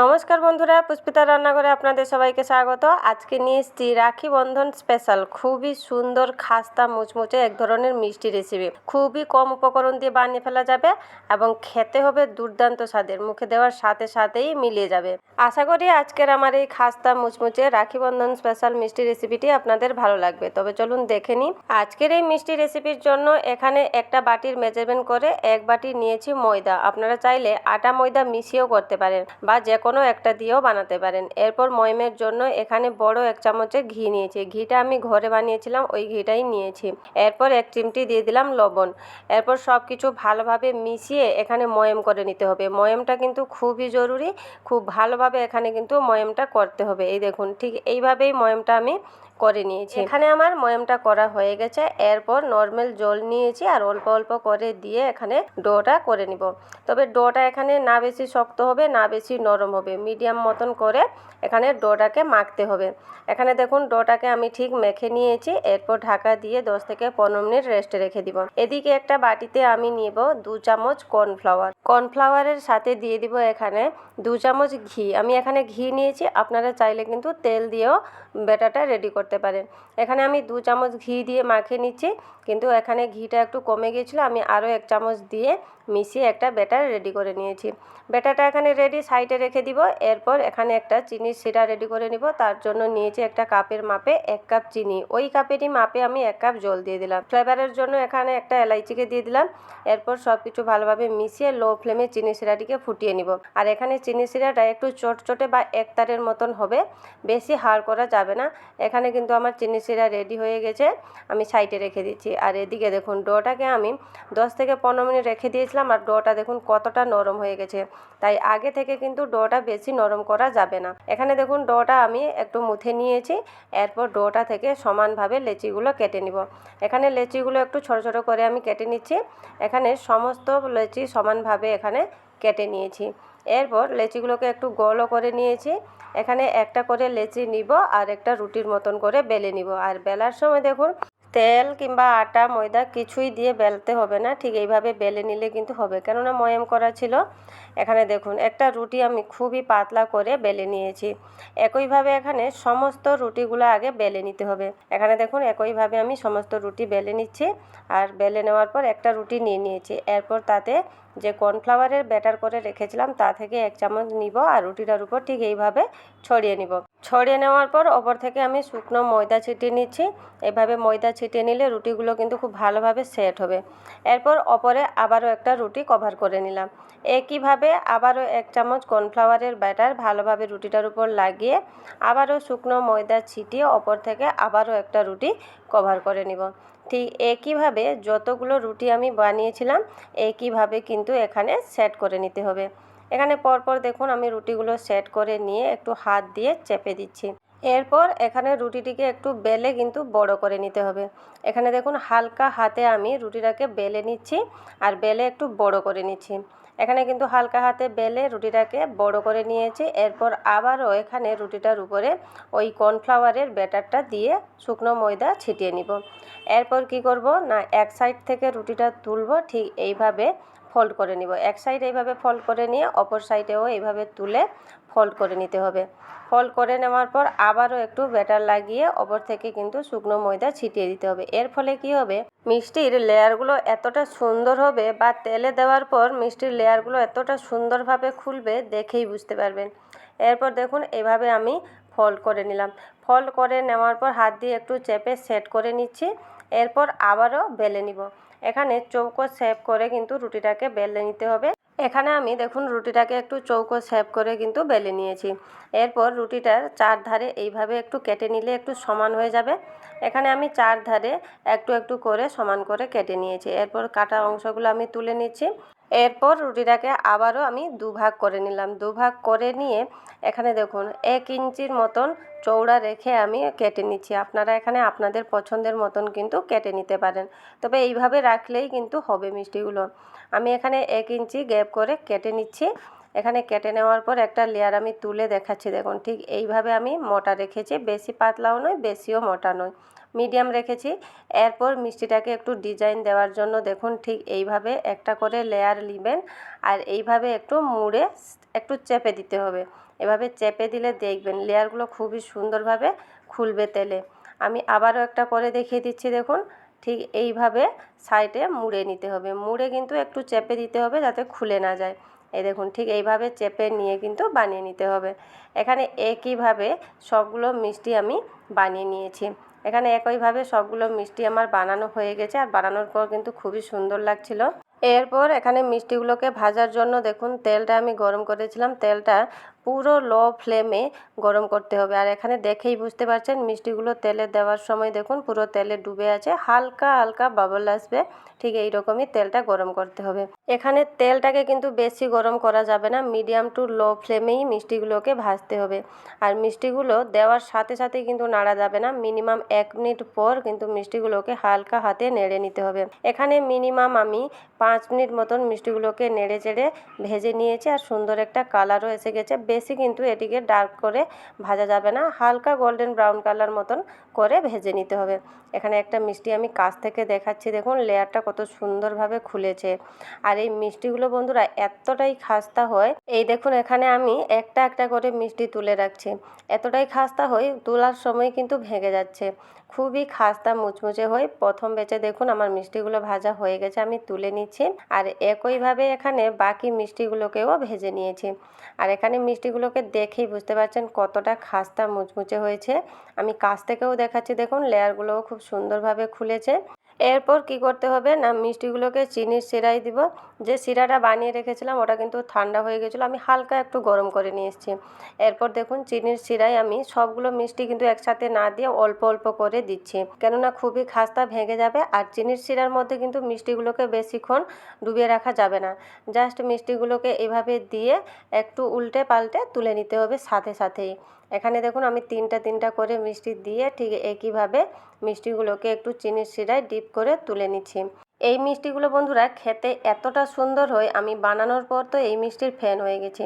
নমস্কার বন্ধুরা, পুষ্পিতা রান্নাঘরে আপনাদের সবাইকে স্বাগত। আজকে নিয়ে এসেছি রাখি বন্ধন স্পেশাল খুবই সুন্দর খাস্তা মুচমুচে এক ধরনের মিষ্টি রেসিপি খুবই কম উপকরণ দিয়ে বানিয়ে ফেলা যাবে এবং খেতে হবে দুর্দান্ত স্বাদের, মুখে দেওয়ার সাথে সাথেই মিলিয়ে যাবে। আশা করি আজকের আমার এই খাস্তা মুচমুচে রাখি বন্ধন স্পেশাল মিষ্টি রেসিপিটি আপনাদের ভালো লাগবে। তবে চলুন দেখে নিই। আজকের এই মিষ্টি রেসিপির জন্য এখানে একটা বাটির মেজারমেন্ট করে এক বাটি নিয়েছি ময়দা। আপনারা চাইলে আটা ময়দা মিশিয়েও করতে পারেন বা যে কোনো একটা দিয়েও বানাতে পারেন। এরপর ময়মের জন্য এখানে বড় এক চামচে ঘি নিয়েছি। ঘিটা আমি ঘরে বানিয়েছিলাম, ওই ঘিটাই নিয়েছি। এরপর এক চিমটি দিয়ে দিলাম লবণ। এরপর সব কিছু ভালোভাবে মিশিয়ে এখানে ময়ম করে নিতে হবে। ময়মটা কিন্তু খুবই জরুরি। খুব ভালোভাবে এখানে কিন্তু ময়মটা করতে হবে। এই দেখুন, ঠিক এইভাবেই ময়মটা আমি করে নিয়েছি। এখানে আমার ময়মটা করা হয়ে গেছে। এরপর নর্মাল জল নিয়েছি আর অল্প অল্প করে দিয়ে এখানে ডোটা করে নিব। তবে ডোটা এখানে না বেশি শক্ত হবে না বেশি নরম হবে। মিডিয়াম মতন করে এখানে ডোটাকে মাখতে হবে। এখানে দেখুন ডোটাকে আমি ঠিক মেখে নিয়েছি। এরপর ঢাকা দিয়ে দশ থেকে পনেরো মিনিট রেস্টে রেখে দিব। এদিকে একটা বাটিতে আমি নিব দু চামচ কর্নফ্লাওয়ার। কর্নফ্লাওয়ারের সাথে দিয়ে দিব এখানে দু চামচ ঘি। আমি এখানে ঘি নিয়েছি। আপনারা চাইলে কিন্তু তেল দিয়েও ব্যাটাটা রেডি করতে পারেন। এখানে আমি দু চামচ ঘি দিয়ে মাখিয়ে নিচ্ছি। কিন্তু এখানে ঘিটা একটু কমে গিয়েছিল, আমি আরও এক চামচ দিয়ে মিশিয়ে একটা ব্যাটার রেডি করে নিয়েছি। ব্যাটারটা এখানে রেডি সাইডে রেখে দিব। এরপর এখানে একটা চিনির সিরা রেডি করে নিব। তার জন্য নিয়েছি একটা কাপের মাপে এক কাপ চিনি। ওই কাপেরই মাপে আমি এক কাপ জল দিয়ে দিলাম। ফ্লেভারের জন্য এখানে একটা এলাইচিকে দিয়ে দিলাম। এরপর সব কিছু ভালোভাবে মিশিয়ে লো ফ্লেমে চিনি সিরাটিকে ফুটিয়ে নিব। আর এখানে চিনি সিরাটা একটু চটচটে বা একতারের মতন হবে। বেশি হাড় করা যাবে না। এখানে কিন্তু আমার চিনি সিরা রেডি হয়ে গেছে, আমি সাইডে রেখে দিচ্ছি। আর এদিকে দেখুন, ডোটাকে আমি দশ থেকে পনেরো মিনিট রেখে দিয়েছিলাম, আর ডোটা দেখুন কতটা নরম হয়ে গেছে। তাই আগে থেকে কিন্তু ডোটা বেশি নরম করা যাবে না। এখানে দেখুন, ডোটা আমি একটু মুথে নিয়েছি, এরপর ডোটা থেকে সমানভাবে লেচিগুলো কেটে নিব। এখানে লেচিগুলো একটু ছোট ছোট করে আমি কেটে নিচ্ছি। এখানে সমস্ত লেচি সমানভাবে এখানে কেটে নিয়েছি। এরপর লেচিগুলোকে একটু গোলও করে নিয়েছি। এখানে একটা করে লেচি নিব আর একটা রুটির মতন করে বেলে নিব। আর বেলার সময় দেখুন, তেল কিংবা আটা, ময়দা কিছুই দিয়ে বেলতে হবে না। ঠিক এইভাবে বেলে নিলে কিন্তু হবে। কেননা ময়াম করা ছিল। এখানে দেখুন, একটা রুটি আমি খুবই পাতলা করে বেলে নিয়েছি। একইভাবে এখানে সমস্ত রুটিগুলো আগে বেলে নিতে হবে। এখানে দেখুন, একইভাবে আমি সমস্ত রুটি বেলে নিচ্ছি আর বেলে নেওয়ার পর একটা রুটি নিয়ে নিয়েছি। এরপর তাতে যে কর্নফ্লাওয়ারের ব্যাটার করে রেখেছিলাম, তা থেকে এক চামচ নিব আর রুটিটার উপর ঠিক এইভাবে ছড়িয়ে নিব। ছড়িয়ে নেওয়ার পর ওপর থেকে আমি শুকনো ময়দা ছিটিয়ে নিচ্ছি। এভাবে ময়দা ছিটিয়ে নিলে রুটিগুলো কিন্তু খুব ভালোভাবে সেট হবে। এরপর ওপরে আবারও একটা রুটি কভার করে নিলাম। একইভাবে আবারও এক চামচ কর্নফ্লাওয়ারের ব্যাটার ভালোভাবে রুটিটার উপর লাগিয়ে আবারও শুকনো ময়দা ছিটিয়ে ওপর থেকে আবারও একটা রুটি কভার করে নিব। ঠিক একইভাবে যতগুলো রুটি আমি বানিয়েছিলাম, একইভাবে কিন্তু এখানে সেট করে নিতে হবে। এখানে পরপর দেখুন আমি রুটিগুলো সেট করে নিয়ে একটু হাত দিয়ে চেপে দিচ্ছি। এরপর এখানে রুটিটিকে একটু বেলে কিন্তু বড় করে নিতে হবে। এখানে দেখুন হালকা হাতে আমি রুটিটাকে বেলে নিচ্ছি আর বেলে একটু বড় করে নিচ্ছি। এখানে কিন্তু হালকা হাতে বেলে রুটিটাকে বড় করে নিয়েছি। এরপর আবারও এখানে রুটিটার উপরে ওই কর্নফ্লাওয়ারের ব্যাটারটা দিয়ে শুকনো ময়দা ছিটিয়ে নিব। এরপর কি করব? না, এক সাইড থেকে রুটিটা তুলব, ঠিক এইভাবে ফোল্ড করে নিব। এক সাইড এইভাবে ফোল্ড করে নিয়ে অপর সাইডেও এইভাবে তুলে ফোল্ড করে নিতে হবে। ফোল্ড করে নেওয়ার পর আবারও একটু ব্যাটার লাগিয়ে অপর থেকে কিন্তু শুকনো ময়দা ছিটিয়ে দিতে হবে। এর ফলে কি হবে? মিষ্টির লেয়ারগুলো এতটা সুন্দর হবে বা তেলে দেওয়ার পর মিষ্টির লেয়ারগুলো এতটা সুন্দরভাবে খুলবে দেখেই বুঝতে পারবেন। এরপর দেখুন এভাবে আমি ফোল্ড করে নিলাম। ফোল্ড করে নেওয়ার পর হাত দিয়ে একটু চেপে সেট করে নিচ্ছি। এরপর আবারও বেলে নিব। এখানে চৌকো শেপ করে কিন্তু রুটিটাকে বেলে নিতে হবে। এখানে আমি দেখুন রুটিটাকে একটু চৌকো শেপ করে কিন্তু বেলে নিয়েছি। এরপর রুটিটার চার ধারে এইভাবে একটু কেটে নিলে একটু সমান হয়ে যাবে। এখানে আমি চার ধারে একটু একটু করে সমান করে কেটে নিয়েছি। এরপর কাটা অংশগুলো আমি তুলে নিচ্ছি। এরপর রুটিটাকে আবারও আমি দুভাগ করে নিলাম। দুভাগ করে নিয়ে এখানে দেখুন, এক ইঞ্চির মতন চৌড়া রেখে আমি কেটে নিচ্ছি। আপনারা এখানে আপনাদের পছন্দের মতন কিন্তু কেটে নিতে পারেন। তবে এইভাবে রাখলেই কিন্তু হবে মিষ্টিগুলো। আমি এখানে এক ইঞ্চি গ্যাপ করে কেটে নিচ্ছি। এখানে কেটে নেওয়ার পর একটা লেয়ার আমি তুলে দেখাচ্ছি, দেখুন, ঠিক এইভাবে আমি মোটা রেখেছি, বেশি পাতলাও নয়, বেশিও মোটা নয় মিডিয়াম রেখেছি। এরপর মিষ্টিটাকে একটু ডিজাইন দেওয়ার জন্য, দেখুন, ঠিক এইভাবে একটা করে লেয়ার নেবেন, আর এইভাবে একটু মুড়ে একটু চেপে দিতে হবে। এভাবে চেপে দিলে দেখবেন লেয়ারগুলো খুবই সুন্দরভাবে খুলবে তেলে। আমি আবারও একটা করে দেখিয়ে দিচ্ছি, দেখুন, ঠিক এইভাবে সাইডে মুড়ে নিতে হবে। মুড়ে কিন্তু একটু চেপে দিতে হবে যাতে খুলে না যায়। এই দেখুন, ঠিক এইভাবে চেপে নিয়ে কিন্তু বানিয়ে নিতে হবে। এখানে একইভাবে সবগুলো মিষ্টি আমি বানিয়ে নিয়েছি। এখানে একইভাবে সবগুলো মিষ্টি আমার বানানো হয়ে গেছে, আর বানানোর পর কিন্তু খুবই সুন্দর লাগছিল। এরপর এখানে মিষ্টিগুলোকে ভাজার জন্য দেখুন, তেলটা আমি গরম করেছিলাম, তেলটা পুরো লো ফ্লেমে গরম করতে হবে। আর এখানে দেখেই বুঝতে পারছেন, মিষ্টিগুলো তেলে দেওয়ার সময় দেখুন, পুরো তেলে ডুবে আছে, হালকা হালকা বাবল আসবে, ঠিক এই রকমই তেলটা গরম করতে হবে। এখানে তেলটাকে কিন্তু বেশি গরম করা যাবে না মিডিয়াম টু লো ফ্লেমেই মিষ্টিগুলোকে ভাজতে হবে। আর মিষ্টিগুলো দেওয়ার সাথে সাথে কিন্তু নাড়া যাবে না মিনিমাম এক মিনিট পর কিন্তু মিষ্টিগুলোকে হালকা হাতে নেড়ে নিতে হবে। এখানে মিনিমাম আমি পাঁচ মিনিট মতন মিষ্টিগুলোকে নেড়ে চেড়ে ভেজে নিয়েছি আর সুন্দর একটা কালারও এসে গেছে। বেশি কিন্তু এটিকে ডার্ক করে ভাজা যাবে না। হালকা গোল্ডেন ব্রাউন কালার মতন করে ভেজে নিতে হবে। এখানে একটা মিষ্টি আমি কাছ থেকে দেখাচ্ছি। দেখুন, লেয়ারটা কত সুন্দরভাবে খুলেছে। আর এই মিষ্টিগুলো বন্ধুরা এতটাই খাস্তা হয়। এই দেখুন, এখানে আমি একটা একটা করে মিষ্টি তুলে রাখছি। এতটাই খাস্তা হয়, তোলার সময় কিন্তু ভেঙে যাচ্ছে। খুবই খাস্তা মুচমুচে হয়ে। প্রথম বেচে দেখুন আমার মিষ্টিগুলো ভাজা হয়ে গেছে, আমি তুলে নিচ্ছি। আর একইভাবে এখানে বাকি মিষ্টিগুলোকেও ভেজে নিয়েছি। আর এখানে মিষ্টিগুলোকে দেখেই বুঝতে পারছেন কতটা খাস্তা মুচমুচে হয়েছে। আমি কাছ থেকেও দেখাচ্ছি, দেখুন লেয়ারগুলোও খুব সুন্দরভাবে খুলেছে। এরপর কি করতে হবে? না, মিষ্টিগুলোকে চিনির শিরায় দিব। যে শিরাটা বানিয়ে রেখেছিলাম, ওটা কিন্তু ঠান্ডা হয়ে গেছিল। আমি হালকা একটু গরম করে নিয়ে এসেছি এরপর দেখুন, চিনির শিরায় আমি সবগুলো মিষ্টি কিন্তু একসাথে না দিয়ে অল্প অল্প করে দিচ্ছি। কেননা খুবই খাস্তা ভেঙে যাবে আর চিনির শিরার মধ্যে কিন্তু মিষ্টিগুলোকে বেশিক্ষণ ডুবিয়ে রাখা যাবে না। জাস্ট মিষ্টিগুলোকে এভাবে দিয়ে একটু উল্টে পাল্টে তুলে নিতে হবে সাথে সাথেই। এখানে দেখুন, আমি তিনটা তিনটা করে মিষ্টি দিয়ে ঠিক একইভাবে মিষ্টিগুলোকে একটু চিনির শিরায় ডিপ করে তুলে নিচ্ছি। এই মিষ্টিগুলো বন্ধুরা খেতে এতটা সুন্দর হয়, আমি বানানোর পর তো এই মিষ্টির ফ্যান হয়ে গেছি।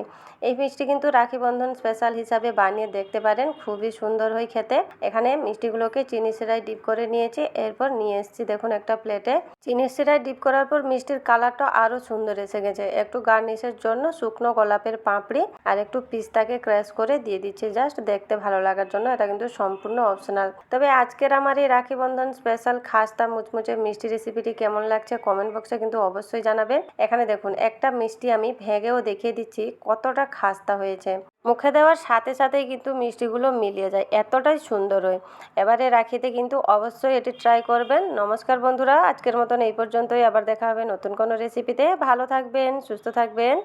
এই মিষ্টি কিন্তু রাখি বন্ধন স্পেশাল হিসাবে বানিয়ে দেখতে পারেন, খুবই সুন্দর হয় খেতে। এখানে মিষ্টিগুলোকে চিনি শিরায় ডিপ করে নিয়েছি, এরপর নিয়ে এসেছি দেখুন একটা প্লেটে চিনি শিরায় ডিপ করার পর মিষ্টির কালারটা আরও সুন্দর এসে গেছে। একটু গার্নিশের জন্য শুকনো গোলাপের পাপড়ি আর একটু পিস্তাকে ক্র্যাশ করে দিয়ে দিচ্ছি জাস্ট দেখতে ভালো লাগার জন্য, এটা কিন্তু সম্পূর্ণ অপশনাল তবে আজকের আমার এই রাখি বন্ধন স্পেশাল খাস্তা মুচমুচে মিষ্টি রেসিপিটি কেমন লাগছে কমেন্ট বক্সে কিন্তু অবশ্যই জানাবেন। এখানে দেখুন, একটা মিষ্টি আমি ভেঙেও দেখিয়ে দিচ্ছি, কতটা খাস্তা হয়েছে। মুখে দেওয়ার সাথে সাথেই কিন্তু মিষ্টিগুলো মিলিয়ে যায়, এতটাই সুন্দর হয়। এবারে রাখিতে কিন্তু অবশ্যই এটি ট্রাই করবেন। নমস্কার বন্ধুরা, আজকের মতন এই পর্যন্তই, আবার দেখা হবে নতুন কোনো রেসিপিতে ভালো থাকবেন, সুস্থ থাকবেন।